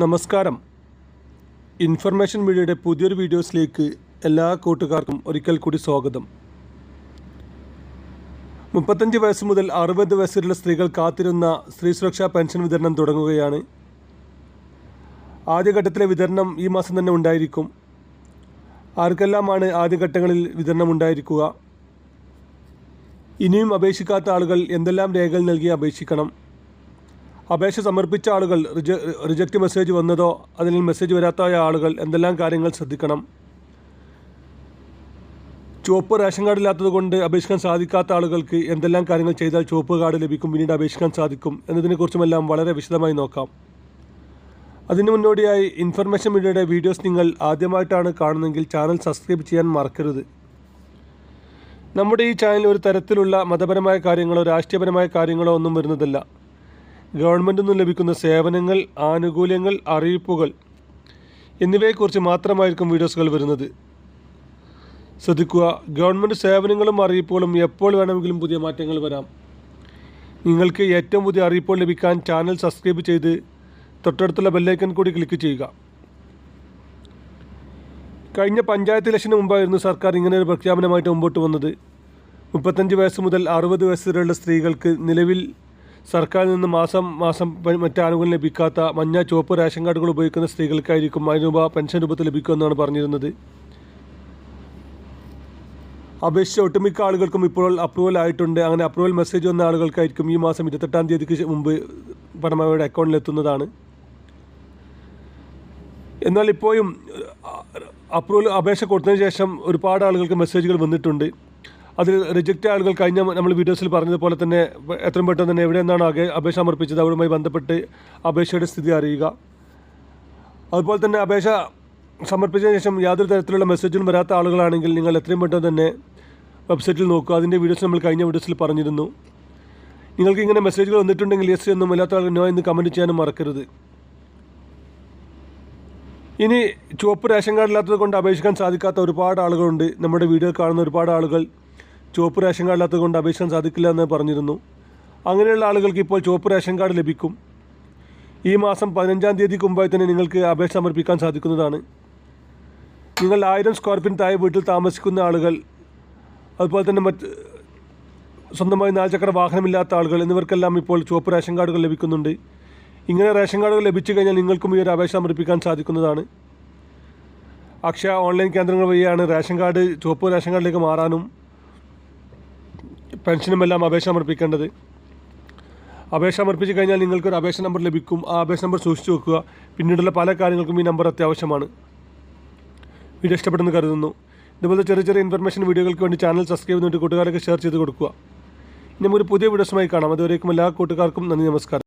നമസ്കാരം. ഇൻഫർമേഷൻ മീഡിയയുടെ പുതിയൊരു വീഡിയോസിലേക്ക് എല്ലാ കൂട്ടുകാർക്കും ഒരിക്കൽ കൂടി സ്വാഗതം. മുപ്പത്തഞ്ച് വയസ്സ് മുതൽ അറുപത് വയസ്സിലുള്ള സ്ത്രീകൾ കാത്തിരുന്ന സ്ത്രീ സുരക്ഷാ പെൻഷൻ വിതരണം തുടങ്ങുകയാണ്. ആദ്യഘട്ടത്തിലെ വിതരണം ഈ മാസം തന്നെ ഉണ്ടായിരിക്കും. ആർക്കെല്ലാമാണ് ആദ്യഘട്ടങ്ങളിൽ വിതരണം ഉണ്ടായിരിക്കുക? ഇനിയും അപേക്ഷിക്കാത്ത ആളുകൾ എന്തെല്ലാം രേഖകൾ നൽകി അപേക്ഷിക്കണം? അപേക്ഷ സമർപ്പിച്ച ആളുകൾ റിജ റിജക്റ്റ് മെസ്സേജ് വന്നതോ അതിൽ മെസ്സേജ് വരാത്ത ആളുകൾ എന്തെല്ലാം കാര്യങ്ങൾ ശ്രദ്ധിക്കണം? ചുവപ്പ് റേഷൻ കാർഡ് ഇല്ലാത്തത് കൊണ്ട് അപേക്ഷിക്കാൻ സാധിക്കാത്ത ആളുകൾക്ക് എന്തെല്ലാം കാര്യങ്ങൾ ചെയ്താൽ ചുവപ്പ് കാർഡ് ലഭിക്കും പിന്നീട് അപേക്ഷിക്കാൻ സാധിക്കും എന്നതിനെക്കുറിച്ചുമെല്ലാം വളരെ വിശദമായി നോക്കാം. അതിനു മുന്നോടിയായി ഇൻഫർമേഷൻ മീഡിയയുടെ വീഡിയോസ് നിങ്ങൾ ആദ്യമായിട്ടാണ് കാണുന്നതെങ്കിൽ ചാനൽ സബ്സ്ക്രൈബ് ചെയ്യാൻ മറക്കരുത്. നമ്മുടെ ഈ ചാനൽ ഒരു തരത്തിലുള്ള മതപരമായ കാര്യങ്ങളോ രാഷ്ട്രീയപരമായ കാര്യങ്ങളോ ഒന്നും വരുന്നതല്ല. ഗവൺമെന്റിൽ നിന്ന് ലഭിക്കുന്ന സേവനങ്ങൾ ആനുകൂല്യങ്ങൾ അറിയിപ്പുകൾ എന്നിവയെക്കുറിച്ച് മാത്രമായിരിക്കും വീഡിയോസുകൾ വരുന്നത്. ശ്രദ്ധിക്കുക ഗവൺമെന്റ് സേവനങ്ങളും അറിയിപ്പുകളും എപ്പോൾ വേണമെങ്കിലും പുതിയ മാറ്റങ്ങൾ വരാം. നിങ്ങൾക്ക് ഏറ്റവും പുതിയ അറിയിപ്പുകൾ ലഭിക്കാൻ ചാനൽ സബ്സ്ക്രൈബ് ചെയ്ത് തൊട്ടടുത്തുള്ള ബെല്ലൈക്കൺ കൂടി ക്ലിക്ക് ചെയ്യുക. കഴിഞ്ഞ പഞ്ചായത്ത് ഇലക്ഷന് മുമ്പായിരുന്നു സർക്കാർ ഇങ്ങനെ ഒരു പ്രഖ്യാപനമായിട്ട് മുമ്പോട്ട് വന്നത്. മുപ്പത്തഞ്ച് വയസ്സ് മുതൽ അറുപത് വയസ്സ് വരെയുള്ള സ്ത്രീകൾക്ക് നിലവിൽ സർക്കാരിൽ നിന്ന് മാസം മാസം മറ്റേ ആനുകൂല്യം ലഭിക്കാത്ത മഞ്ഞ ചുവപ്പ് റേഷൻ കാർഡുകൾ ഉപയോഗിക്കുന്ന സ്ത്രീകൾക്കായിരിക്കും ആയിരം രൂപ പെൻഷൻ രൂപത്തിൽ ലഭിക്കുമെന്നാണ് പറഞ്ഞിരുന്നത്. അപേക്ഷിച്ച ഒട്ടുമിക്ക ആളുകൾക്കും ഇപ്പോൾ അപ്രൂവൽ ആയിട്ടുണ്ട്. അങ്ങനെ അപ്രൂവൽ മെസ്സേജ് വന്ന ആളുകൾക്കായിരിക്കും ഈ മാസം ഇരുപത്തെട്ടാം തീയതിക്ക് മുമ്പ് പണം അവരുടെ അക്കൗണ്ടിൽ എത്തുന്നതാണ്. എന്നാൽ ഇപ്പോഴും അപ്രൂവൽ അപേക്ഷ കൊടുത്തതിന് ശേഷം ഒരുപാട് ആളുകൾക്ക് മെസ്സേജുകൾ വന്നിട്ടുണ്ട്. അതിൽ റിജക്റ്റ് ആളുകൾ കഴിഞ്ഞ നമ്മൾ വീഡിയോസിൽ പറഞ്ഞതുപോലെ തന്നെ എത്രയും പെട്ടെന്ന് തന്നെ എവിടെ നിന്നാണ് അപേക്ഷ സമർപ്പിച്ചത്. അവരുമായി ബന്ധപ്പെട്ട് അപേക്ഷയുടെ സ്ഥിതി അറിയുക. അതുപോലെ തന്നെ അപേക്ഷ സമർപ്പിച്ചതിന് ശേഷം യാതൊരു തരത്തിലുള്ള മെസ്സേജും വരാത്ത ആളുകളാണെങ്കിൽ നിങ്ങൾ എത്രയും പെട്ടെന്ന് തന്നെ വെബ്സൈറ്റിൽ നോക്കുക. അതിന്റെ വീഡിയോസ് നമ്മൾ കഴിഞ്ഞ വീഡിയോസിൽ പറഞ്ഞിരുന്നു. നിങ്ങൾക്ക് ഇങ്ങനെ മെസ്സേജുകൾ വന്നിട്ടുണ്ടെങ്കിൽ യെസ് എന്നും അല്ലാത്ത ആളുകൾ നോ എന്ന് കമന്റ് ചെയ്യാനും മറക്കരുത്. ഇനി ചുവപ്പ് റേഷൻ കാർഡ് ഇല്ലാത്തത് കൊണ്ട് അപേക്ഷിക്കാൻ സാധിക്കാത്ത ഒരുപാട് ആളുകളുണ്ട്. നമ്മുടെ വീഡിയോ കാണുന്ന ഒരുപാട് ആളുകൾ ചുവപ്പ് റേഷൻ കാർഡില്ലാത്തത് കൊണ്ട് അപേക്ഷിക്കാൻ സാധിക്കില്ല എന്ന് പറഞ്ഞിരുന്നു. അങ്ങനെയുള്ള ആളുകൾക്ക് ഇപ്പോൾ ചുവപ്പ് റേഷൻ കാർഡ് ലഭിക്കും. ഈ മാസം പതിനഞ്ചാം തീയതിക്ക് മുമ്പായി തന്നെ നിങ്ങൾക്ക് അപേക്ഷ സമർപ്പിക്കാൻ സാധിക്കുന്നതാണ്. നിങ്ങൾ ആയിരം സ്ക്വയർ ഫീറ്റ് താഴെ വീട്ടിൽ താമസിക്കുന്ന ആളുകൾ അതുപോലെ തന്നെ മറ്റ് സ്വന്തമായി നാലുചക്ര വാഹനമില്ലാത്ത ആളുകൾ എന്നിവർക്കെല്ലാം ഇപ്പോൾ ചുവപ്പ് റേഷൻ കാർഡുകൾ ലഭിക്കുന്നുണ്ട്. ഇങ്ങനെ റേഷൻ കാർഡുകൾ ലഭിച്ചു കഴിഞ്ഞാൽ നിങ്ങൾക്കും ഈ ഒരു അപേക്ഷ സമർപ്പിക്കാൻ സാധിക്കുന്നതാണ്. അക്ഷയ ഓൺലൈൻ കേന്ദ്രങ്ങൾ വഴിയാണ് റേഷൻ കാർഡ് ചുവപ്പ് റേഷൻ കാർഡിലേക്ക് മാറാനും പെൻഷനുമെല്ലാം അപേക്ഷ സമർപ്പിക്കേണ്ടത്. അപേക്ഷ സമർപ്പിച്ച് കഴിഞ്ഞാൽ നിങ്ങൾക്കൊരു അപേക്ഷ നമ്പർ ലഭിക്കും. ആ അപേക്ഷ നമ്പർ സൂക്ഷിച്ചു വെക്കുക. പിന്നീടുള്ള പല കാര്യങ്ങൾക്കും ഈ നമ്പർ അത്യാവശ്യമാണ്. വീഡിയോ ഇഷ്ടപ്പെടുന്നു കരുതുന്നു. ഇതുപോലത്തെ ചെറിയ ചെറിയ ഇൻഫർമേഷൻ വീഡിയോകൾക്ക് വേണ്ടി ചാനൽ സബ്സ്ക്രൈബ് ചെയ്തിട്ട് കൂട്ടുകാരൊക്കെ ഷെയർ ചെയ്ത് കൊടുക്കുക. ഇനി ഒരു പുതിയ വീഡിയോസുമായി കാണാം. അതുവരേക്കും എല്ലാ കൂട്ടുകാർക്കും നന്ദി നമസ്കാരം.